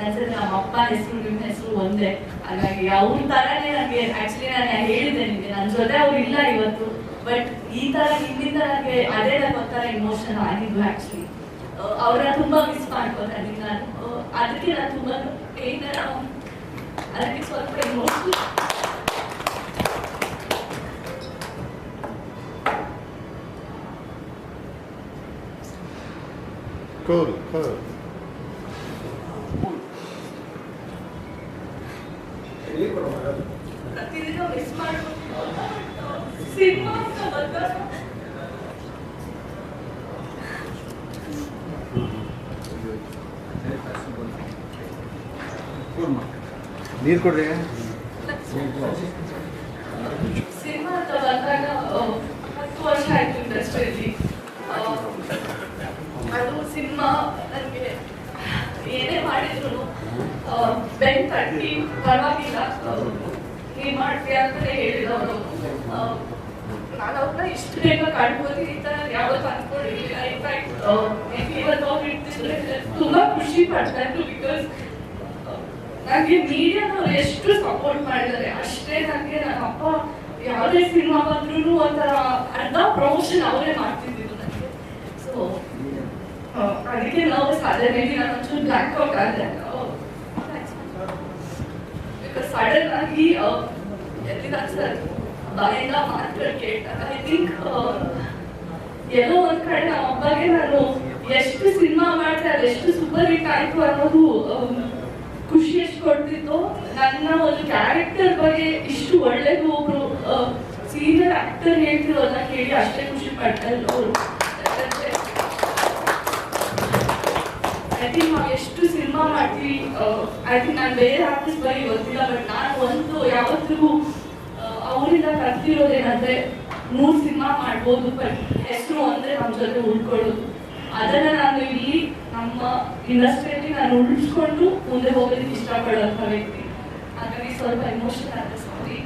ನನ್ಸರಿ ನಮ್ಮ ಅಪ್ಪ ಹೆಸರು ನಿಮ್ಮ ಹೆಸರು ಒಂದೇ. ಹಾಗಾಗಿ ಅವ್ರ ತರನೇ ನನಗೆ ಆಕ್ಚುಲಿ ನಾನು ಹೇಳಿದೆ ನಿಮಗೆ ನನ್ನ ಜೊತೆ ಅವ್ರು ಇಲ್ಲ ಇವತ್ತು. ಬಟ್ ಈ ತರ ನಿಮ್ಮಿಂದ ನನಗೆ ಅದೇ ಒಂಥರ ಇಮೋಷನ್ ಆಗಿದ್ದು ಆಕ್ಚುಲಿ ಅವರ ತುಂಬಾ ಮಿಸ್ ಮಾಡ್ಕೊತಾ ಇದ್ದೀನಿ ನಾನು. ಅದಕ್ಕೆ ನಾನು ತುಂಬಾ ಅದಕ್ಕೆ ಸ್ವಲ್ಪ ಇಮೋಷನ್ Cool, cool. ಪ್ರತಿದಿನ ಮಿಸ್ ಮಾಡ್ಕೊಂಡು ಸಿನಿಮಾ ಅಂತ ಬಂದಾಗ ನೀರು ಕೊಡ್ರಿ ಸಿನಿಮಾ ಅಂತ ಬಂದಾಗ ಆ, ಹತ್ತು ವರ್ಷ ಆಯ್ತು ಇಂಡಸ್ಟ್ರಿಯಲ್ಲಿ ಅದು ಸಿನಿಮಾ ನನಗೆ ಏನೇ ಮಾಡಿದ್ರು ಬೆನ್ ತಟ್ಟಿ ಪರವಾಗಿಲ್ಲ. ನೀನ್ ಮಾಡ್ತೀಯ ಅಂತಲೇ ಹೇಳಿದವರು. ನಾನು ಅವ್ರನ್ನ ಇಷ್ಟು ಬೇಗ ಕಾಣ್ಬೋದು ಈ ಥರ ಯಾವತ್ತು ಅನ್ಕೊಂಡಿರ್ಲಿಲ್ಲ. ಇನ್ಫ್ಯಾಕ್ಟ್ ಇವತ್ತು ಅವ್ರು ಇರ್ತಿದ್ರೆ ತುಂಬಾ ಖುಷಿ ಪಡ್ತಾ ಇದ್ರು ಬಿಕಾಸ್ ನನಗೆ ಮೀಡಿಯಾದವ್ರು ಎಷ್ಟು ಸಪೋರ್ಟ್ ಮಾಡಿದ್ದಾರೆ. ಅಷ್ಟೇ ನನಗೆ ನನ್ನ ಅಪ್ಪ ಯಾವುದೇ ಸಿನಿಮಾ ಬಂದ್ರೂ ಒಂಥರ ಅರ್ಧ ಪ್ರಮೋಷನ್ ಅವರೇ ಮಾಡ್ತಿದ್ದಿದ್ದು ಅದಕ್ಕೆ ನಾವು ಸಾಧ್ಯ ಮೇಬಿ ನಾನು ಒಂಚೂರು ಬ್ಲ್ಯಾಕ್ ಔಟ್ ಆದ್ರೆ ಬಿಕಾಸ್ ಸಡನ್ ಆಗಿ ಎಲ್ಲಿಂದ ಸರ್ ಬಾಯಿಂದ ಮಾತುಗಳು ಕೇಳ್ತಾರೆ ಐ ಥಿಂಕ್ ಎಲ್ಲೋ ಒಂದ್ ಕಡೆ ನಮ್ಮ ಅಪ್ಪಗೆ ನಾನು ಎಷ್ಟು ಸಿನಿಮಾ ಮಾಡಿದೆ ಅದೆಷ್ಟು ಸೂಪರ್ ಹಿಟ್ ಆಯ್ತು ಅನ್ನೋದು ಅಹ್, ಖುಷಿ ಎಷ್ಟು ಕೊಡ್ತಿತ್ತು ನನ್ನ ಒಂದು ಕ್ಯಾರೆಕ್ಟರ್ ಬಗ್ಗೆ ಇಷ್ಟು ಒಳ್ಳೇದು ಒಬ್ರು ಸೀನಿಯರ್ ಆಕ್ಟರ್ ಹೇಳ್ತಿರೋದನ್ನ ಕೇಳಿ ಅಷ್ಟೇ ಖುಷಿ ಪಡ್ತಾ ಇದ್ರು ಅವರು ಐ ತಿಂಕ್ ನಾವು ಎಷ್ಟು ಸಿನಿಮಾ ಮಾಡ್ತೀವಿ ಐ ತಿಂಕ್ ನಾನು ಬೇರೆ ಆರ್ಟಿಸ್ಟ್ ಬಗ್ಗೆ ಗೊತ್ತಿಲ್ಲ ಬಟ್ ನಾನು ಒಂದು ಯಾವತ್ತಿಗೂ ಅವರಿಂದ ಕಲ್ತಿರೋದೇನಂದ್ರೆ ಮೂರು ಸಿನಿಮಾ ಮಾಡ್ಬೋದು ಬಟ್ ಹೆಸರು ಅಂದ್ರೆ ನಮ್ಮ ಜೊತೆ ಉಳ್ಕೊಳ್ಳೋದು. ಅದನ್ನ ನಾನು ಇಲ್ಲಿ ನಮ್ಮ ಇಂಡಸ್ಟ್ರಿಯಲ್ಲಿ ನಾನು ಉಳಿಸ್ಕೊಂಡು ಮುಂದೆ ಹೋಗೋದಕ್ಕೆ ಇಷ್ಟಪಡೋಂಥ ವ್ಯಕ್ತಿ. ಹಾಗಾಗಿ ಸ್ವಲ್ಪ ಎಮೋಷನ್ ಆಗ್ತದೆ ಸಾರಿ.